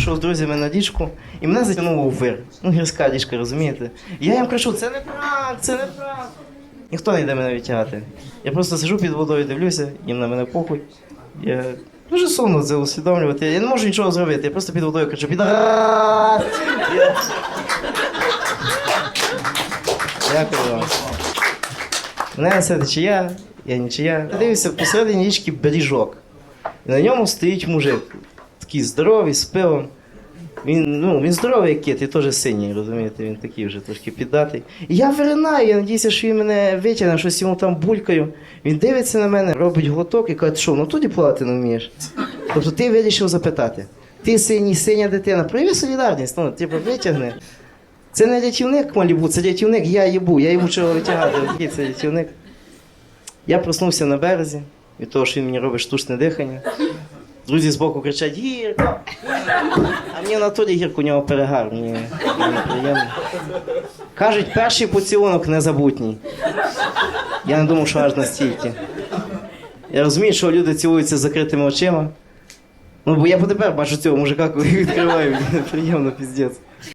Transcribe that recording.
пішов з друзями на дічку, і мене затягнуло у вир. Ну, гірська дічка, розумієте? І я їм кажу, це не пранк, це не пранк. Ніхто не йде мене відтягати. Я просто сижу під водою, дивлюся, їм на мене похуй. Я дуже сумно це усвідомлювати. Я не можу нічого зробити. Я просто під водою кричу, підарас! Я... Дякую вам. Мене це нічия, я нічия. Я дивлюся посередині річки беріжок. І на ньому стоїть мужик. Такий здоровий, з пивом. Він, ну, він здоровий як кіт, і теж синій, розумієте, він такий вже трошки піддатий. І я виринаю, я надіюся, що він мене витягне, щось йому там булькаю. Він дивиться на мене, робить глоток і каже, що, ну тоді плавати не вмієш. Тобто ти вирішив запитати. Ти синій, синя дитина, прояви солідарність, ну, типу, витягни. Це не рятівник Малібу, це рятівник, я їбу, я йому чого витягати. Це рятівник. Я проснувся на березі від того, що він мені робить штучне дихання. Друзі збоку кричать гірко. А мені в натурі гірко у нього перегар, мені, мені приємно. Кажуть, перший поцілунок незабутній. Я не думав, що аж настільки. Я розумію, що люди цілуються з закритими очима. Ну, бо я потепер бачу цього мужика, коли відкриваю, приємно, піздець.